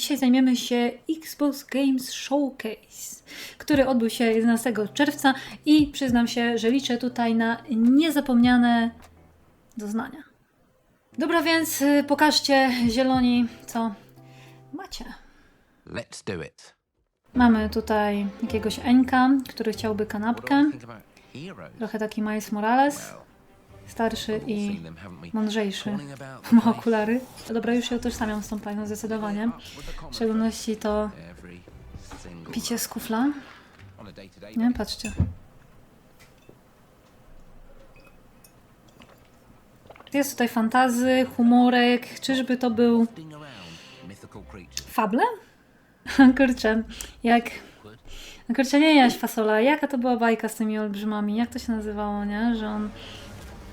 Dzisiaj zajmiemy się Xbox Games Showcase, który odbył się 11 czerwca i przyznam się, że liczę tutaj na niezapomniane doznania. Dobra, więc y, pokażcie zieloni, co macie. Let's do it. Mamy tutaj jakiegoś Eńka, który chciałby kanapkę. Trochę taki Miles Morales, Well, starszy i mądrzejszy. Ma okulary. Dobra, już się utożsamiam z tą panią zdecydowanie. W szczególności to picie z kufla. Nie, patrzcie. Jest tutaj fantazy, humorek. Czyżby to był fable? Kurczę, jak... Kurczę, nie jaś fasola. Jaka to była bajka z tymi olbrzymami? Jak to się nazywało, nie? Że on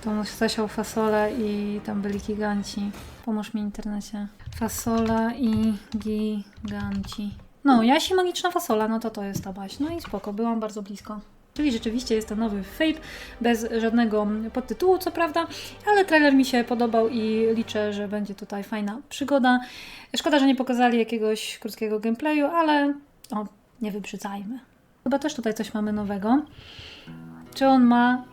tą zasiał fasolę i tam byli giganci. Pomóż mi internecie. Fasola i giganci. No, Jasi magiczna fasola, no to to jest ta baś. No i spoko, byłam bardzo blisko. Czyli rzeczywiście jest to nowy Fate, bez żadnego podtytułu, co prawda, ale trailer mi się podobał i liczę, że będzie tutaj fajna przygoda. Szkoda, że nie pokazali jakiegoś krótkiego gameplayu, ale o, nie wybrzydzajmy. Chyba też tutaj coś mamy nowego. Czy on ma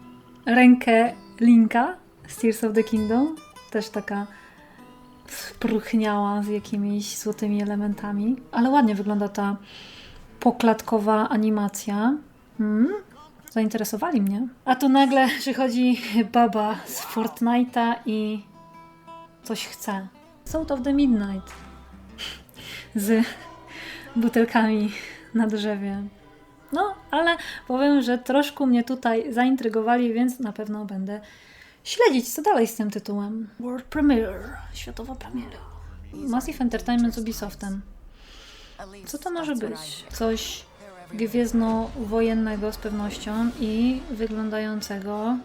rękę Linka z Tears of the Kingdom? Też taka spruchniała z jakimiś złotymi elementami. Ale ładnie wygląda ta poklatkowa animacja. Hmm? Zainteresowali mnie. A tu nagle przychodzi baba z Fortnite'a i coś chce. Sound of the Midnight. Z butelkami na drzewie. No, ale powiem, że troszkę mnie tutaj zaintrygowali, więc na pewno będę śledzić, co dalej z tym tytułem. World Premiere. Światowa premiera. Massive Entertainment z Ubisoftem. Co to może być? Coś gwiezdnowojennego z pewnością i wyglądającego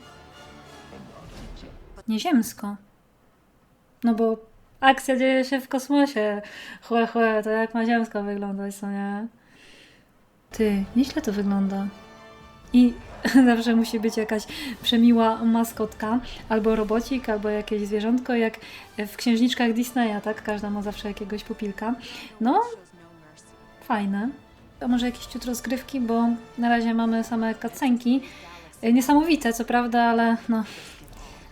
nieziemsko. No bo akcja dzieje się w kosmosie. Chłe, chłe, to jak ma ziemsko wyglądać, co nie? Ty, nieźle to wygląda. I zawsze musi być jakaś przemiła maskotka, albo robocik, albo jakieś zwierzątko, jak w księżniczkach Disneya, tak? Każda ma zawsze jakiegoś pupilka. No, fajne. A może jakieś ciut rozgrywki, bo na razie mamy same kacenki. Niesamowite, co prawda, ale no,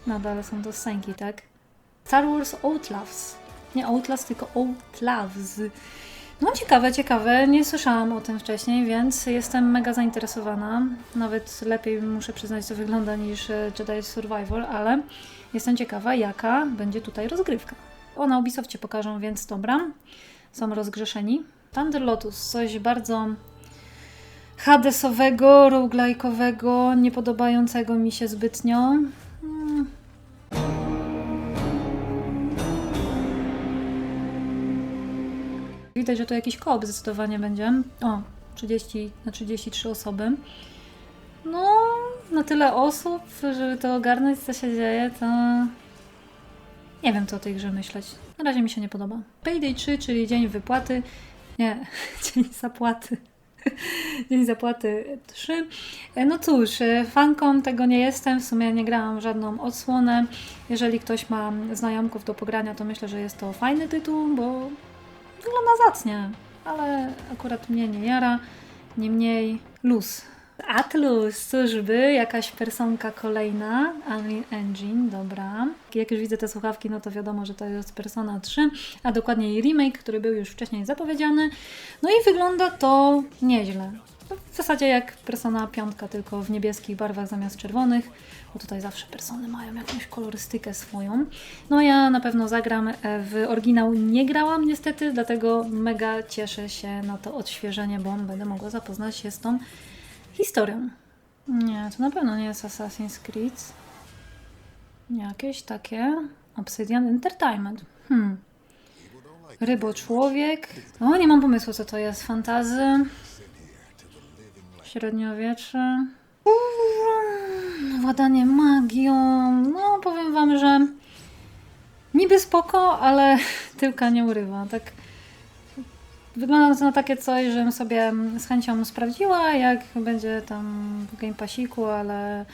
nadal są to scenki, tak? Star Wars Outlaws. Nie Outlast, tylko Outlaws. No ciekawe, ciekawe. Nie słyszałam o tym wcześniej, więc jestem mega zainteresowana. Nawet lepiej muszę przyznać, to wygląda niż e, Jedi Survivor, ale jestem ciekawa, jaka będzie tutaj rozgrywka. O, na Ubisoftie pokażą, więc dobra. Są rozgrzeszeni. Thunder Lotus, coś bardzo hadesowego, roguelike'owego, nie podobającego mi się zbytnio. Hmm. Widać, że to jakiś koop zdecydowanie będzie. O, 30 na 33 osoby. No, na tyle osób, żeby to ogarnąć, co się dzieje, to nie wiem, co o tej grze myśleć. Na razie mi się nie podoba. Payday 3, czyli dzień wypłaty. Nie, dzień zapłaty. Dzień zapłaty 3. E, No cóż, e, fanką tego nie jestem, w sumie nie grałam żadną odsłonę. Jeżeli ktoś ma znajomków do pogrania, to myślę, że jest to fajny tytuł, bo wygląda zacnie, ale akurat mnie nie jara. Niemniej luz. Atlus, cóżby, jakaś personka kolejna, Unreal Engine, dobra. Jak już widzę te słuchawki, no to wiadomo, że to jest Persona 3, a dokładnie remake, który był już wcześniej zapowiedziany. No i wygląda to nieźle. W zasadzie jak Persona 5, tylko w niebieskich barwach zamiast czerwonych, bo tutaj zawsze persony mają jakąś kolorystykę swoją. No ja na pewno zagram e, w oryginał nie grałam niestety, dlatego mega cieszę się na to odświeżenie, bo będę mogła zapoznać się z tą historią. Nie, to na pewno nie jest Assassin's Creed. Jakieś takie Obsidian Entertainment. Hmm. Ryboczłowiek. O, nie mam pomysłu, co to jest. Fantazy. Średniowiecze. Władanie magią. No, powiem wam, że niby spoko, ale tyłka nie urywa. Tak wygląda to na takie coś, żebym sobie z chęcią sprawdziła, jak będzie tam w Game Passiku, ale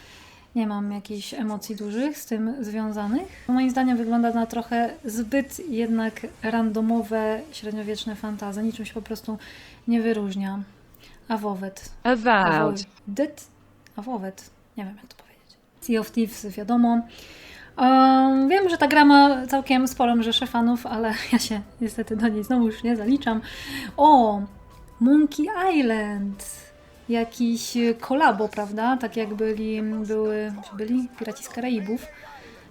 Nie mam jakichś emocji dużych z tym związanych. Moim zdaniem wygląda na trochę zbyt jednak randomowe, średniowieczne fantazy. Niczym się po prostu nie wyróżnia. Awowet. Avowed. Dyt? Awowet. Nie wiem jak to powiedzieć. Sea of Thieves wiadomo. Um, wiem, że ta gra ma całkiem sporą rzeszę fanów, ale ja się niestety do niej znowu już nie zaliczam. O! Monkey Island! Jakiś kolabo, prawda? Tak jak byli, były, byli Piraci z Karaibów.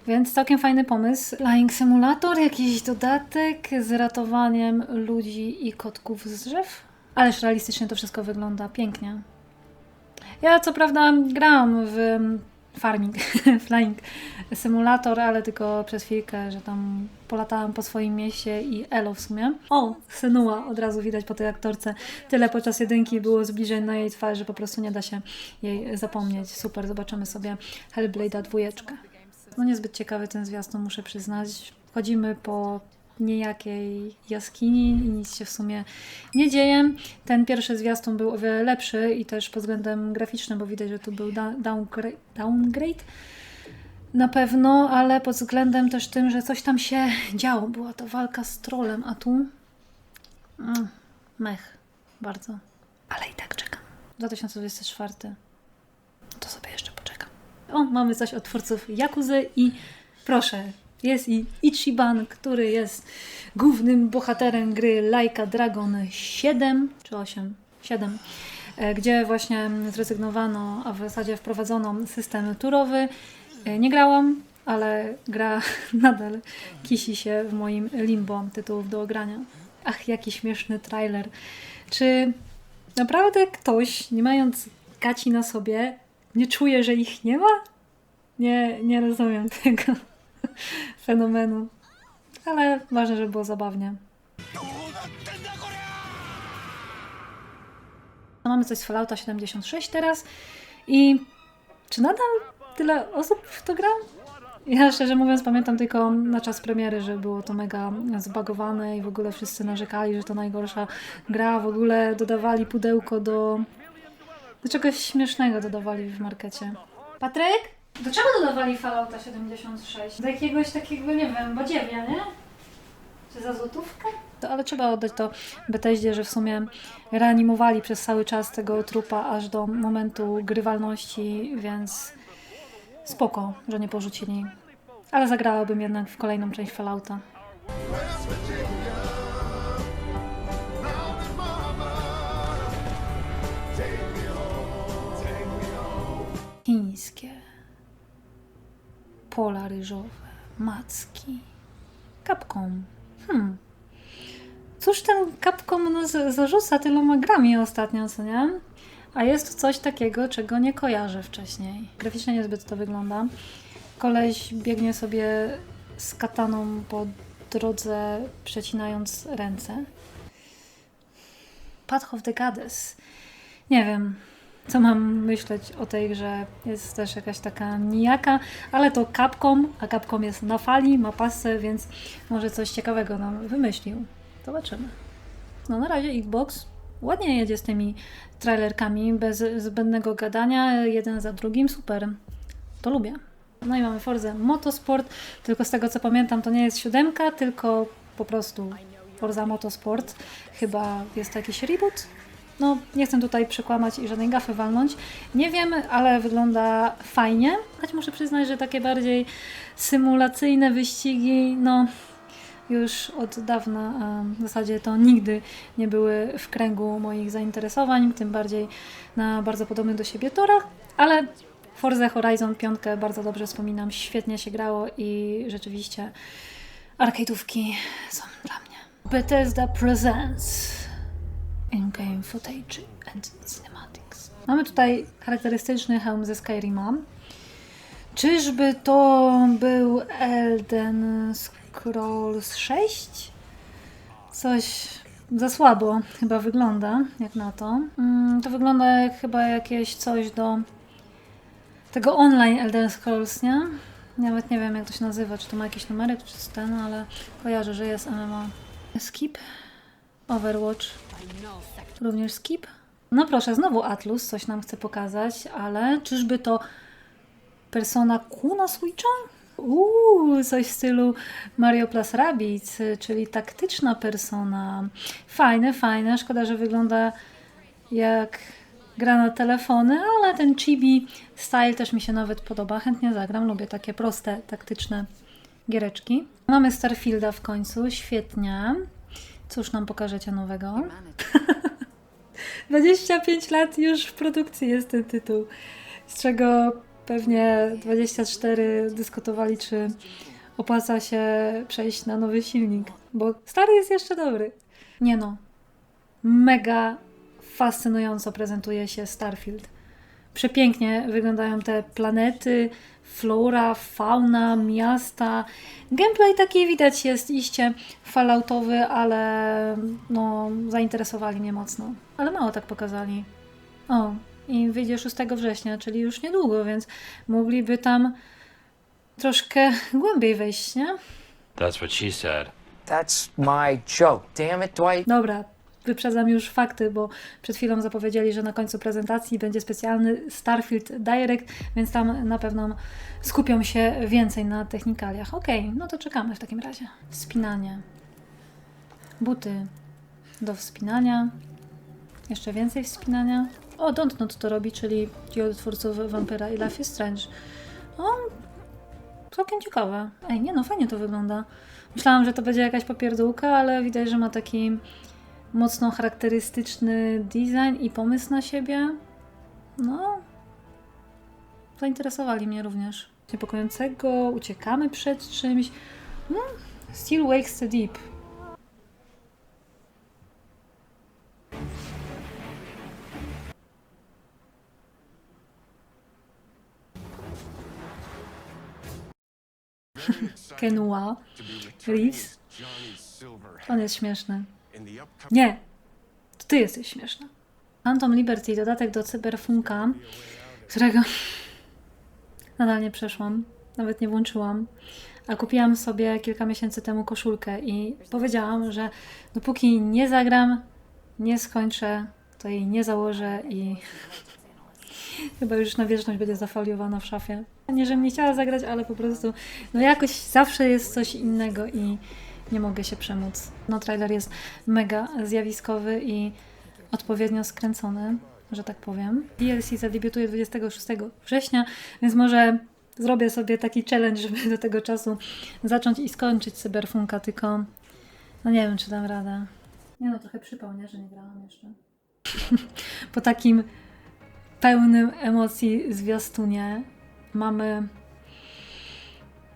Więc całkiem fajny pomysł. Flying Simulator, jakiś dodatek z ratowaniem ludzi i kotków z drzew. Ależ realistycznie to wszystko wygląda pięknie. Ja co prawda grałam w Farming, Flying Simulator, ale tylko przez chwilkę, że tam polatałam po swoim mieście i elo w sumie. O, Senua, od razu widać po tej aktorce. Tyle podczas jedynki było zbliżeń na jej twarzy, że po prostu nie da się jej zapomnieć. Super, zobaczymy sobie Hellblade'a dwójeczkę. No niezbyt ciekawy ten zwiastun, muszę przyznać. Chodzimy po niejakiej jaskini i nic się w sumie nie dzieje. Ten pierwszy zwiastun był o wiele lepszy i też pod względem graficznym, bo widać, że tu był downgrade, downgrade na pewno, ale pod względem też tym, że coś tam się działo. Była to walka z trolem, a tu mm, mech bardzo. Ale i tak czekam. 2024. To sobie jeszcze poczekam. O, mamy coś od twórców Jakuzy i proszę, jest i Ichiban, który jest głównym bohaterem gry Laika Dragon 7 czy 8? 7. e, Gdzie właśnie zrezygnowano, a w zasadzie wprowadzono system turowy. E, Nie grałam, ale gra nadal kisi się w moim limbo tytułów do ogrania. Ach, jaki śmieszny trailer. Czy naprawdę ktoś, nie mając gaci na sobie, nie czuje, że ich nie ma? Nie, nie rozumiem tego fenomenu. Ale ważne, żeby było zabawnie. No, Mamy coś z Fallouta 76 teraz i czy nadal tyle osób w to gra? Ja szczerze mówiąc pamiętam tylko na czas premiery, że było to mega zbagowane i w ogóle wszyscy narzekali, że to najgorsza gra. W ogóle dodawali pudełko do, do czegoś śmiesznego dodawali w markecie. Patryk? Do czego dodawali Fallouta 76? Do jakiegoś takiego, nie wiem, badziewia, nie? Czy za złotówkę? To, ale trzeba oddać to Bethesdzie, że w sumie reanimowali przez cały czas tego trupa aż do momentu grywalności, więc spoko, że nie porzucili. Ale zagrałabym jednak w kolejną część Fallouta. Chińskie. Pola ryżowe. Macki. Capcom. Hmm. Cóż ten Capcom nas zarzuca tyloma grami ostatnio, co nie? A jest coś takiego, czego nie kojarzę wcześniej. Graficznie niezbyt to wygląda. Koleś biegnie sobie z kataną po drodze, przecinając ręce. Path of the Goddess. Nie wiem, co mam myśleć o tej grze. Jest też jakaś taka nijaka, ale to Capcom, a Capcom jest na fali, ma pasę, więc może coś ciekawego nam wymyślił. Zobaczymy. No na razie Xbox ładnie jedzie z tymi trailerkami, bez zbędnego gadania, jeden za drugim, super. To lubię. No i mamy Forza Motorsport, tylko z tego co pamiętam to nie jest siódemka, tylko po prostu Forza Motorsport. Chyba jest to jakiś reboot? No, nie chcę tutaj przekłamać i żadnej gafy walnąć. Nie wiem, ale wygląda fajnie. Choć muszę przyznać, że takie bardziej symulacyjne wyścigi, no już od dawna, w zasadzie to nigdy nie były w kręgu moich zainteresowań, tym bardziej na bardzo podobnych do siebie torach, ale Forza Horizon 5 bardzo dobrze wspominam, świetnie się grało i rzeczywiście arcade'ówki są dla mnie. Bethesda Presents in-game footage and cinematics. Mamy tutaj charakterystyczny hełm ze Skyrima. Czyżby to był Elden Scrolls 6? Coś za słabo chyba wygląda, jak na to. Mm, to wygląda jak chyba jakieś coś do tego online Elden Scrolls, nie? Nawet nie wiem jak to się nazywa, czy to ma jakiś numerek, czy ten, ale kojarzę, że jest MMO. Skip? Overwatch. Również skip? No proszę, znowu Atlus coś nam chce pokazać, ale czyżby to Persona Q na Switcha? Uuu, coś w stylu Mario Plus Rabbids, czyli taktyczna persona. Fajne, fajne. Szkoda, że wygląda jak gra na telefony, ale ten chibi style też mi się nawet podoba. Chętnie zagram, lubię takie proste, taktyczne giereczki. Mamy Starfielda w końcu, świetnie. Cóż nam pokażecie nowego? 25 lat już w produkcji jest ten tytuł, z czego pewnie 24 dyskutowali, czy opłaca się przejść na nowy silnik, bo stary jest jeszcze dobry. Nie no, mega fascynująco prezentuje się Starfield. Przepięknie wyglądają te planety, flora, fauna, miasta. Gameplay taki widać jest iście falloutowy, ale no, zainteresowali mnie mocno. Ale mało tak pokazali. O, i wyjdzie 6 września, czyli już niedługo, więc mogliby tam troszkę głębiej wejść, nie? That's what she said. That's my joke. Damn it, Dwight. Dobra, wyprzedzam już fakty, bo przed chwilą zapowiedzieli, że na końcu prezentacji będzie specjalny Starfield Direct, więc tam na pewno skupią się więcej na technikaliach. Okej, no to czekamy w takim razie. Wspinanie. Buty do wspinania. Jeszcze więcej wspinania. O, Dontnod to robi, czyli ci od twórców Vampira i Life is Strange. O, całkiem ciekawe. Ej, nie no, fajnie to wygląda. Myślałam, że to będzie jakaś popierdółka, ale widać, że ma taki mocno charakterystyczny design i pomysł na siebie. No, zainteresowali mnie również. Niepokojącego, uciekamy przed czymś. No, Still Wakes the Deep. Kenua Reeves. On jest śmieszny. Nie, to ty jesteś śmieszna. Phantom Liberty, dodatek do Cyberfunka, którego nadal nie przeszłam, nawet nie włączyłam. A kupiłam sobie kilka miesięcy temu koszulkę i powiedziałam, że dopóki nie zagram, nie skończę, to jej nie założę i chyba już na wieczność będzie zafoliowana w szafie. Nie, żebym nie chciała zagrać, ale po prostu no jakoś zawsze jest coś innego i nie mogę się przemóc. No trailer jest mega zjawiskowy i odpowiednio skręcony, że tak powiem. DLC zadebiutuje 26 września, więc może zrobię sobie taki challenge, żeby do tego czasu zacząć i skończyć Cyberfunka, tylko no nie wiem, czy dam radę. Nie no, trochę przypał, nie, że nie grałam jeszcze. po takim pełnym emocji zwiastunie mamy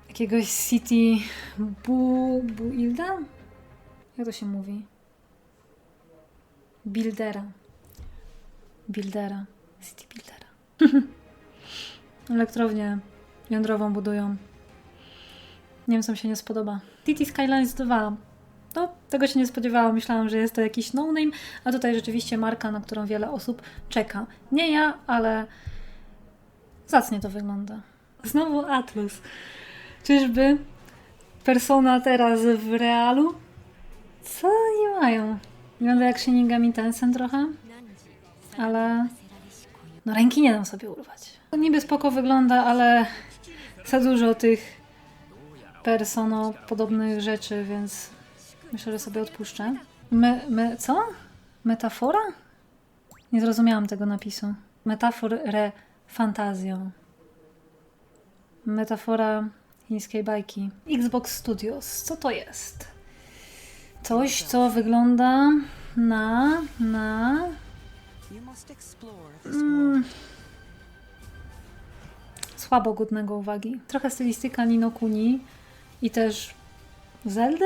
jakiegoś City bu, Builda? Jak to się mówi? Buildera. Buildera. City Buildera. Elektrownię jądrową budują. Niemcom się nie spodoba. City Skylines 2. No, tego się nie spodziewałam. Myślałam, że jest to jakiś no-name, a tutaj rzeczywiście marka, na którą wiele osób czeka. Nie ja, ale zacnie to wygląda. Znowu Atlus. Czyżby persona teraz w realu? Co oni mają? Wygląda jak Shinigami Tensem trochę, ale no ręki nie dam sobie urwać. To niby spoko wygląda, ale za dużo tych persono podobnych rzeczy, więc myślę, że sobie odpuszczę. Me, me, co? Metafora? Nie zrozumiałam tego napisu. Metafor re fantazją. Metafora chińskiej bajki. Xbox Studios. Co to jest? Coś, co wygląda na. na. Mm, słabo godnego uwagi. Trochę stylistyka Nino Kuni i też Zeldy,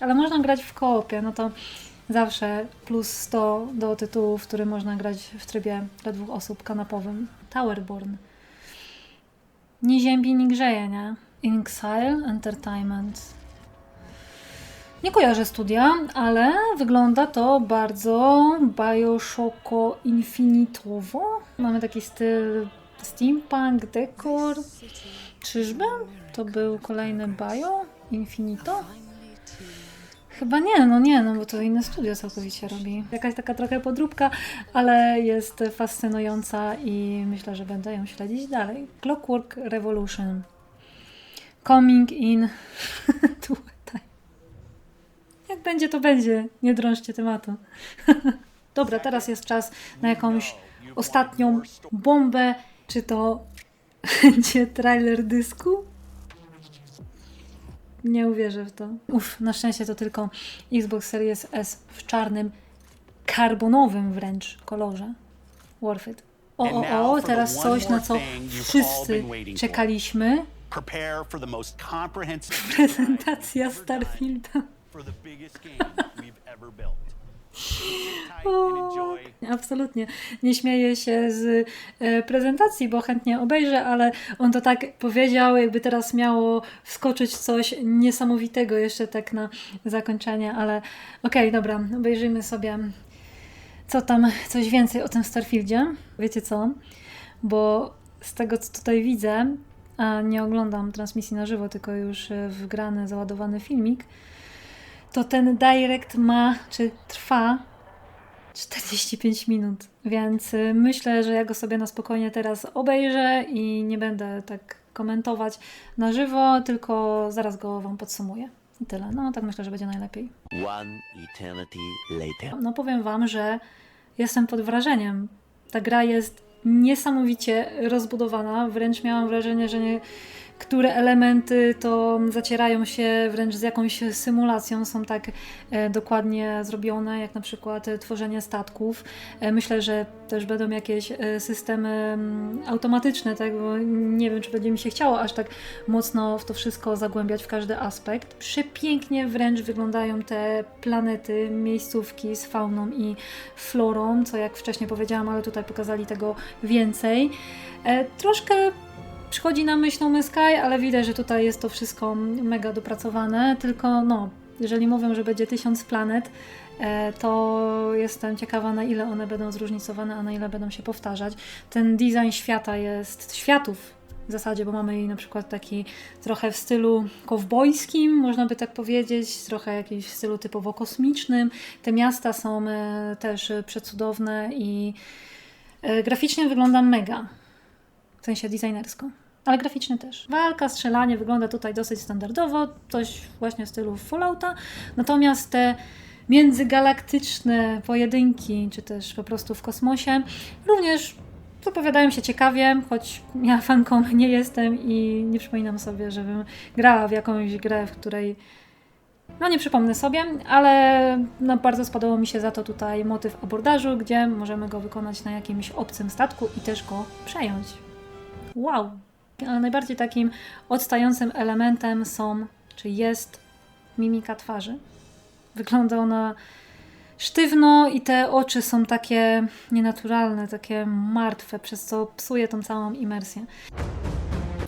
ale można grać w koopie, no to zawsze plus 100 do tytułu, w którym można grać w trybie dla dwóch osób kanapowym. Towerborn. Nie ziębi, nie grzeje, nie? Inxile Entertainment. Nie kojarzę studia, ale wygląda to bardzo Bioshocko Infinitowo. Mamy taki styl steampunk, dekor. Czyżby? To był kolejny Bio? Infinito? Chyba nie, no nie, no bo to inne studio całkowicie robi. Jakaś taka trochę podróbka, ale jest fascynująca i myślę, że będę ją śledzić dalej. Clockwork Revolution. Coming in tutaj. Jak będzie, to będzie. Nie drążcie tematu. Dobra, teraz jest czas na jakąś ostatnią bombę. Czy to będzie trailer dysku? Nie uwierzę w to. Uff, na szczęście to tylko Xbox Series S w czarnym, karbonowym wręcz kolorze. Worth it. O, o, o, teraz coś, na co wszyscy czekaliśmy. Prezentacja Starfielda. Enjoy Absolutnie. Nie śmieję się z e, prezentacji, bo chętnie obejrzę, ale on to tak powiedział, jakby teraz miało wskoczyć coś niesamowitego jeszcze tak na zakończenie, ale okej, dobra, obejrzyjmy sobie co tam, coś więcej o tym Starfieldzie. Wiecie co? Bo z tego, co tutaj widzę, a nie oglądam transmisji na żywo, tylko już e, wgrany, załadowany filmik, to ten direct ma, czy trwa 45 minut, więc y, myślę, że ja go sobie na spokojnie teraz obejrzę i nie będę tak komentować na żywo, tylko zaraz go Wam podsumuję. I tyle. No, tak myślę, że będzie najlepiej. One eternity later. No, powiem Wam, że jestem pod wrażeniem. Ta gra jest niesamowicie rozbudowana, wręcz miałam wrażenie, że nie, które elementy to zacierają się wręcz z jakąś symulacją, są tak e, dokładnie zrobione, jak na przykład tworzenie statków. E, myślę, że też będą jakieś e, systemy mm, automatyczne, tak, bo nie wiem, czy będzie mi się chciało aż tak mocno w to wszystko zagłębiać w każdy aspekt. Przepięknie wręcz wyglądają te planety, miejscówki z fauną i florą, co jak wcześniej powiedziałam, ale tutaj pokazali tego więcej. Troszkę przychodzi na myśl No Man's Sky, ale widać, że tutaj jest to wszystko mega dopracowane, tylko no, jeżeli mówią, że będzie tysiąc planet, e, to jestem ciekawa, na ile one będą zróżnicowane, a na ile będą się powtarzać. Ten design świata jest, światów w zasadzie, bo mamy i na przykład taki trochę w stylu kowbojskim, można by tak powiedzieć, trochę jakiś w stylu typowo kosmicznym. Te miasta są e, też e, przecudowne i graficznie wygląda mega. W sensie designersko. Ale graficznie też. Walka, strzelanie wygląda tutaj dosyć standardowo, coś właśnie w stylu Fallouta. Natomiast te międzygalaktyczne pojedynki, czy też po prostu w kosmosie, również zapowiadają się ciekawie, choć ja fanką nie jestem i nie przypominam sobie, żebym grała w jakąś grę, w której no nie przypomnę sobie, ale no, bardzo spodobał mi się za to tutaj motyw abordażu, gdzie możemy go wykonać na jakimś obcym statku i też go przejąć. Wow! Ale najbardziej takim odstającym elementem są, czy jest mimika twarzy. Wygląda ona sztywno i te oczy są takie nienaturalne, takie martwe, przez co psuje tą całą imersję.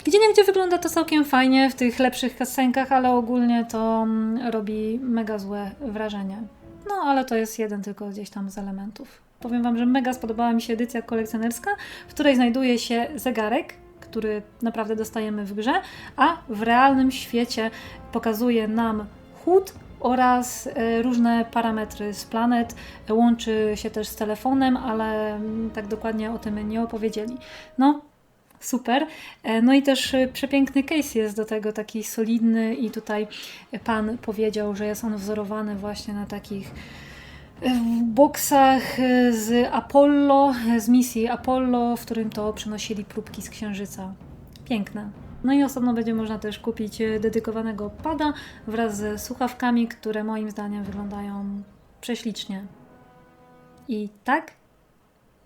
Gdzie niegdzie wygląda to całkiem fajnie w tych lepszych kasenkach, ale ogólnie to mm, robi mega złe wrażenie. No, ale to jest jeden tylko gdzieś tam z elementów. Powiem Wam, że mega spodobała mi się edycja kolekcjonerska, w której znajduje się zegarek, który naprawdę dostajemy w grze, a w realnym świecie pokazuje nam chód oraz e, różne parametry z planet. Łączy się też z telefonem, ale mm, tak dokładnie o tym nie opowiedzieli. No, super. E, No i też e, przepiękny case jest do tego, taki solidny i tutaj pan powiedział, że jest on wzorowany właśnie na takich e, boksach z Apollo, z misji Apollo, w którym to przynosili próbki z Księżyca. Piękne. No i osobno będzie można też kupić dedykowanego pada wraz ze słuchawkami, które moim zdaniem wyglądają prześlicznie. I tak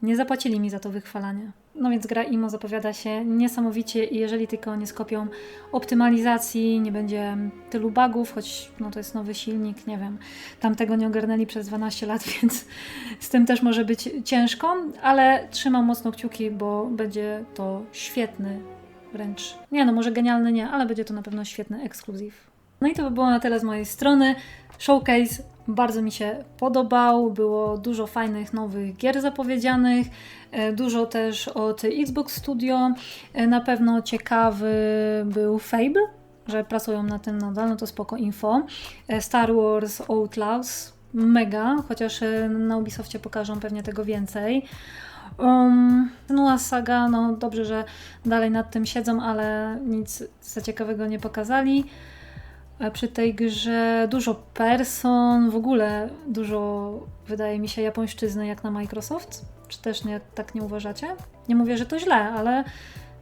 nie zapłacili mi za to wychwalanie. No więc gra IMO zapowiada się niesamowicie i jeżeli tylko nie skopią optymalizacji, nie będzie tylu bugów, choć no to jest nowy silnik, nie wiem, tamtego nie ogarnęli przez 12 lat, więc z tym też może być ciężko, ale trzymam mocno kciuki, bo będzie to świetny wręcz, nie no może genialny nie, ale będzie to na pewno świetny ekskluzyw. No i to by było na tyle z mojej strony. Showcase bardzo mi się podobał, było dużo fajnych nowych gier zapowiedzianych, e, dużo też od Xbox Studio. E, Na pewno ciekawy był Fable, że pracują na tym nadal, no to spoko info. E, Star Wars Outlaws, mega, chociaż na Ubisoftie pokażą pewnie tego więcej. Um, no Saga, no dobrze, że dalej nad tym siedzą, ale nic za ciekawego nie pokazali. Przy tej grze dużo person, w ogóle dużo, wydaje mi się, japońszczyzny jak na Microsoft. Czy też nie, tak nie uważacie? Nie mówię, że to źle, ale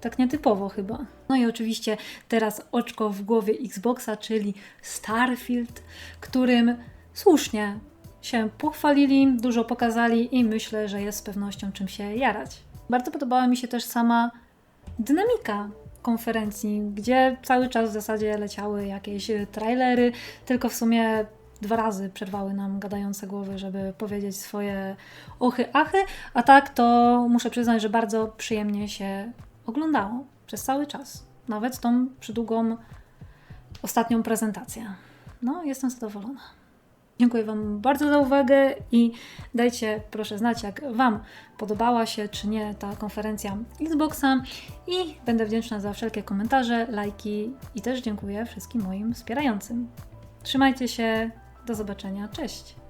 tak nietypowo chyba. No i oczywiście teraz oczko w głowie Xboxa, czyli Starfield, którym słusznie się pochwalili, dużo pokazali i myślę, że jest z pewnością czym się jarać. Bardzo podobała mi się też sama dynamika konferencji, gdzie cały czas w zasadzie leciały jakieś trailery, tylko w sumie dwa razy przerwały nam gadające głowy, żeby powiedzieć swoje ochy, achy, a tak to muszę przyznać, że bardzo przyjemnie się oglądało przez cały czas. Nawet tą przydługą ostatnią prezentację. No, jestem zadowolona. Dziękuję Wam bardzo za uwagę i dajcie proszę znać, jak Wam podobała się czy nie ta konferencja Xboxa i będę wdzięczna za wszelkie komentarze, lajki i też dziękuję wszystkim moim wspierającym. Trzymajcie się, do zobaczenia, cześć!